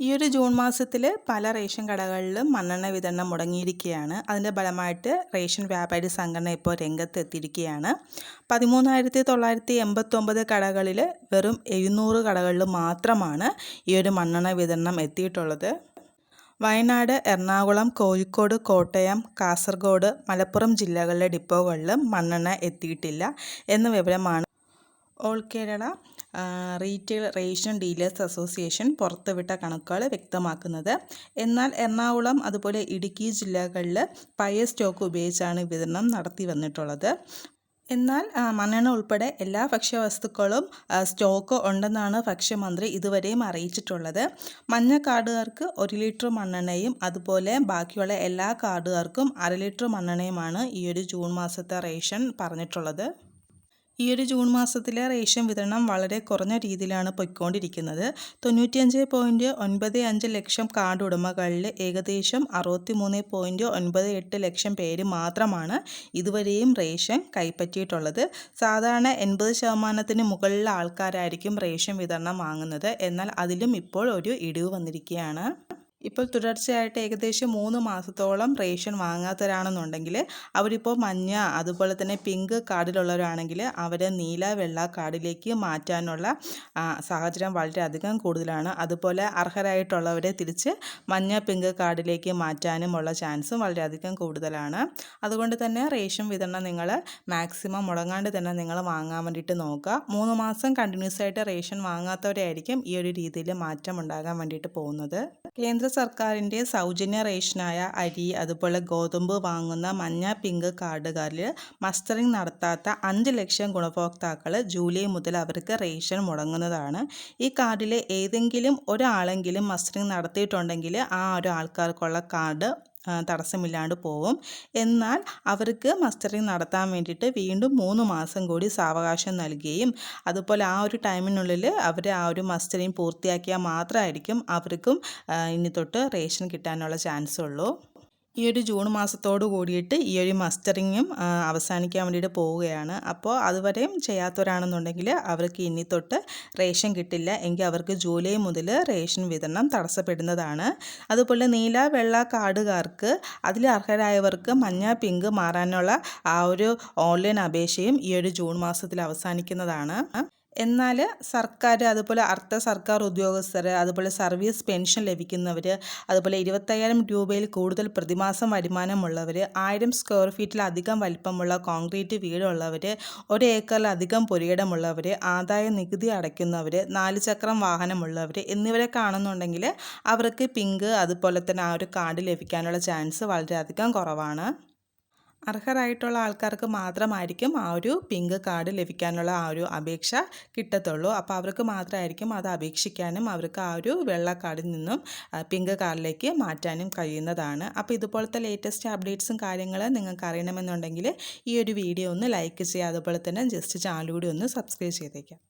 ഈ ഒരു ജൂൺ മാസത്തിൽ പല റേഷൻ കടകളിലും മണ്ണെണ്ണ വിതരണം മുടങ്ങിയിരിക്കുകയാണ്. അതിന്റെ ഫലമായിട്ട് റേഷൻ വ്യാപാരി സംഘടന ഇപ്പോൾ രംഗത്തെത്തിയിരിക്കുകയാണ്. പതിമൂന്നായിരത്തി തൊള്ളായിരത്തി എൺപത്തൊമ്പത് കടകളിൽ വെറും എഴുന്നൂറ് കടകളിൽ മാത്രമാണ് ഈ ഒരു മണ്ണെണ്ണ വിതരണം എത്തിയിട്ടുള്ളത്. വയനാട് എറണാകുളം കോഴിക്കോട് കോട്ടയം കാസർഗോഡ് മലപ്പുറം ജില്ലകളിലെ ഡിപ്പോകളിലും മണ്ണെണ്ണ എത്തിയിട്ടില്ല എന്ന വിവരമാണ് all Kerala retail ration dealers association പുറത്തുവിട്ട കണക്കുകൾ വ്യക്തമാക്കുന്നത്. എന്നാൽ എറണാകുളം അതുപോലെ ഇടുക്കി ജില്ലകളിൽ പയർ സ്റ്റോക്ക് ഉപയോഗിച്ചാണ് വിതരണം നടത്തി വന്നിട്ടുള്ളത്. എന്നാൽ മണ്ണെണ്ണ ഉൾപ്പെടെ എല്ലാ ഭക്ഷ്യവസ്തുക്കളും സ്റ്റോക്ക് ഉണ്ടെന്നാണ് ഭക്ഷ്യമന്ത്രി ഇതുവരെയും അറിയിച്ചിട്ടുള്ളത്. മഞ്ഞ കാർഡുകാർക്ക് ഒരു ലിറ്റർ മണ്ണെണ്ണയും അതുപോലെ ബാക്കിയുള്ള എല്ലാ കാർഡുകാർക്കും അര ലിറ്റർ മണ്ണെണ്ണയുമാണ് ഈ ഒരു ജൂൺ മാസത്തെ റേഷൻ പറഞ്ഞിട്ടുള്ളത്. ഈ ഒരു ജൂൺ മാസത്തിലെ റേഷൻ വിതരണം വളരെ കുറഞ്ഞ രീതിയിലാണ് പൊയ്ക്കൊണ്ടിരിക്കുന്നത്. തൊണ്ണൂറ്റിയഞ്ച് പോയിന്റ് ഒൻപത് അഞ്ച് ലക്ഷം കാർഡ് ഉടമകളിൽ ഏകദേശം അറുപത്തി മൂന്ന് പോയിന്റ് ഒൻപത് എട്ട് ലക്ഷം പേര് മാത്രമാണ് ഇതുവരെയും റേഷൻ കൈപ്പറ്റിയിട്ടുള്ളത്. സാധാരണ എൺപത് ശതമാനത്തിന് മുകളിലുള്ള ആൾക്കാരായിരിക്കും റേഷൻ വിതരണം വാങ്ങുന്നത്. എന്നാൽ അതിലും ഇപ്പോൾ ഒരു ഇടിവ് വന്നിരിക്കുകയാണ്. ഇപ്പോൾ തുടർച്ചയായിട്ട് ഏകദേശം മൂന്ന് മാസത്തോളം റേഷൻ വാങ്ങാത്തവരാണെന്നുണ്ടെങ്കിൽ അവരിപ്പോൾ മഞ്ഞ അതുപോലെ തന്നെ പിങ്ക് കാർഡിലുള്ളവരാണെങ്കിൽ അവരെ നീല വെള്ള കാർഡിലേക്ക് മാറ്റാനുള്ള സാഹചര്യം വളരെയധികം കൂടുതലാണ്. അതുപോലെ അർഹരായിട്ടുള്ളവരെ തിരിച്ച് മഞ്ഞ പിങ്ക് കാർഡിലേക്ക് മാറ്റാനുമുള്ള ചാൻസും വളരെയധികം കൂടുതലാണ്. അതുകൊണ്ട് തന്നെ റേഷൻ വിതരണം നിങ്ങൾ മാക്സിമം മുടങ്ങാണ്ട് തന്നെ നിങ്ങൾ വാങ്ങാൻ വേണ്ടിയിട്ട് നോക്കുക. മൂന്ന് മാസം കണ്ടിന്യൂസ് ആയിട്ട് റേഷൻ വാങ്ങാത്തവരായിരിക്കും ഈ ഒരു രീതിയിൽ മാറ്റം ഉണ്ടാകാൻ വേണ്ടിയിട്ട് പോകുന്നത്. കേന്ദ്ര സർക്കാരിന്റെ സൗജന്യ റേഷനായ അരി അതുപോലെ ഗോതമ്പ് വാങ്ങുന്ന മഞ്ഞ പിങ്ക് കാർഡുകാരിൽ മസ്റ്ററിംഗ് നടത്താത്ത അഞ്ച് ലക്ഷം ഗുണഭോക്താക്കൾ ജൂലൈ മുതൽ അവർക്ക് റേഷൻ മുടങ്ങുന്നതാണ്. ഈ കാർഡിലെ ഏതെങ്കിലും ഒരാളെങ്കിലും മസ്റ്ററിംഗ് നടത്തിയിട്ടുണ്ടെങ്കിൽ ആ ഒരു ആൾക്കാർക്കുള്ള കാർഡ് തടസ്സമില്ലാണ്ട് പോവും. എന്നാൽ അവർക്ക് മസ്റ്ററിങ് നടത്താൻ വേണ്ടിയിട്ട് വീണ്ടും മൂന്ന് മാസം കൂടി സാവകാശം നൽകുകയും അതുപോലെ ആ ഒരു ടൈമിനുള്ളിൽ അവർ ആ ഒരു മസ്റ്ററിങ് പൂർത്തിയാക്കിയാൽ മാത്രമായിരിക്കും അവർക്കും ഇനി തൊട്ട് റേഷൻ കിട്ടാനുള്ള ചാൻസ് ഉള്ളൂ ഈ ഒരു ജൂൺ മാസത്തോട് കൂടിയിട്ട് ഈ ഒരു മസ്റ്ററിങ്ങും അവസാനിക്കാൻ വേണ്ടിയിട്ട് പോവുകയാണ്. അപ്പോൾ അതുവരെയും ചെയ്യാത്തവരാണെന്നുണ്ടെങ്കിൽ അവർക്ക് ഇനി തൊട്ട് റേഷൻ കിട്ടില്ല. എങ്കിൽ അവർക്ക് ജൂലൈ മുതൽ റേഷൻ വിതരണം തടസ്സപ്പെടുന്നതാണ്. അതുപോലെ നീല വെള്ള കാർഡുകാർക്ക് അതിൽ അർഹരായവർക്ക് മഞ്ഞ പിങ്ക് മാറാനുള്ള ആ ഒരു ഓൺലൈൻ അപേക്ഷയും ഈ ഒരു ജൂൺ മാസത്തിൽ അവസാനിക്കുന്നതാണ്. എന്നാൽ സർക്കാർ അതുപോലെ അർദ്ധ സർക്കാർ ഉദ്യോഗസ്ഥർ അതുപോലെ സർവീസ് പെൻഷൻ ലഭിക്കുന്നവർ അതുപോലെ ഇരുപത്തയ്യായിരം രൂപയിൽ കൂടുതൽ പ്രതിമാസം വരുമാനമുള്ളവർ ആയിരം സ്ക്വയർ ഫീറ്റിലധികം വലിപ്പമുള്ള കോൺക്രീറ്റ് വീടുള്ളവർ ഒരു ഏക്കറിലധികം പുരയിടമുള്ളവർ ആദായ നികുതി അടയ്ക്കുന്നവർ നാല് ചക്രം വാഹനമുള്ളവർ എന്നിവരെ കാണുന്നുണ്ടെങ്കിൽ അവർക്ക് പിങ്ക് അതുപോലെ തന്നെ ആ ഒരു കാർഡ് ലഭിക്കാനുള്ള ചാൻസ് വളരെയധികം കുറവാണ്. അർഹരായിട്ടുള്ള ആൾക്കാർക്ക് മാത്രമായിരിക്കും ആ ഒരു പിങ്ക് കാർഡ് ലഭിക്കാനുള്ള ആ ഒരു അപേക്ഷ കിട്ടത്തുള്ളൂ. അപ്പോൾ അവർക്ക് മാത്രമായിരിക്കും അത് അപേക്ഷിക്കാനും അവർക്ക് ആ ഒരു വെള്ള കാർഡിൽ നിന്നും പിങ്ക് കാർഡിലേക്ക് മാറ്റാനും കഴിയുന്നതാണ്. അപ്പോൾ ഇതുപോലത്തെ ലേറ്റസ്റ്റ് അപ്ഡേറ്റ്സും കാര്യങ്ങൾ നിങ്ങൾക്ക് അറിയണമെന്നുണ്ടെങ്കിൽ ഈ ഒരു വീഡിയോ ഒന്ന് ലൈക്ക് ചെയ്യുക. അതുപോലെ തന്നെ ജസ്റ്റ് ചാനൽ കൂടി ഒന്ന് സബ്സ്ക്രൈബ് ചെയ്തേക്കാം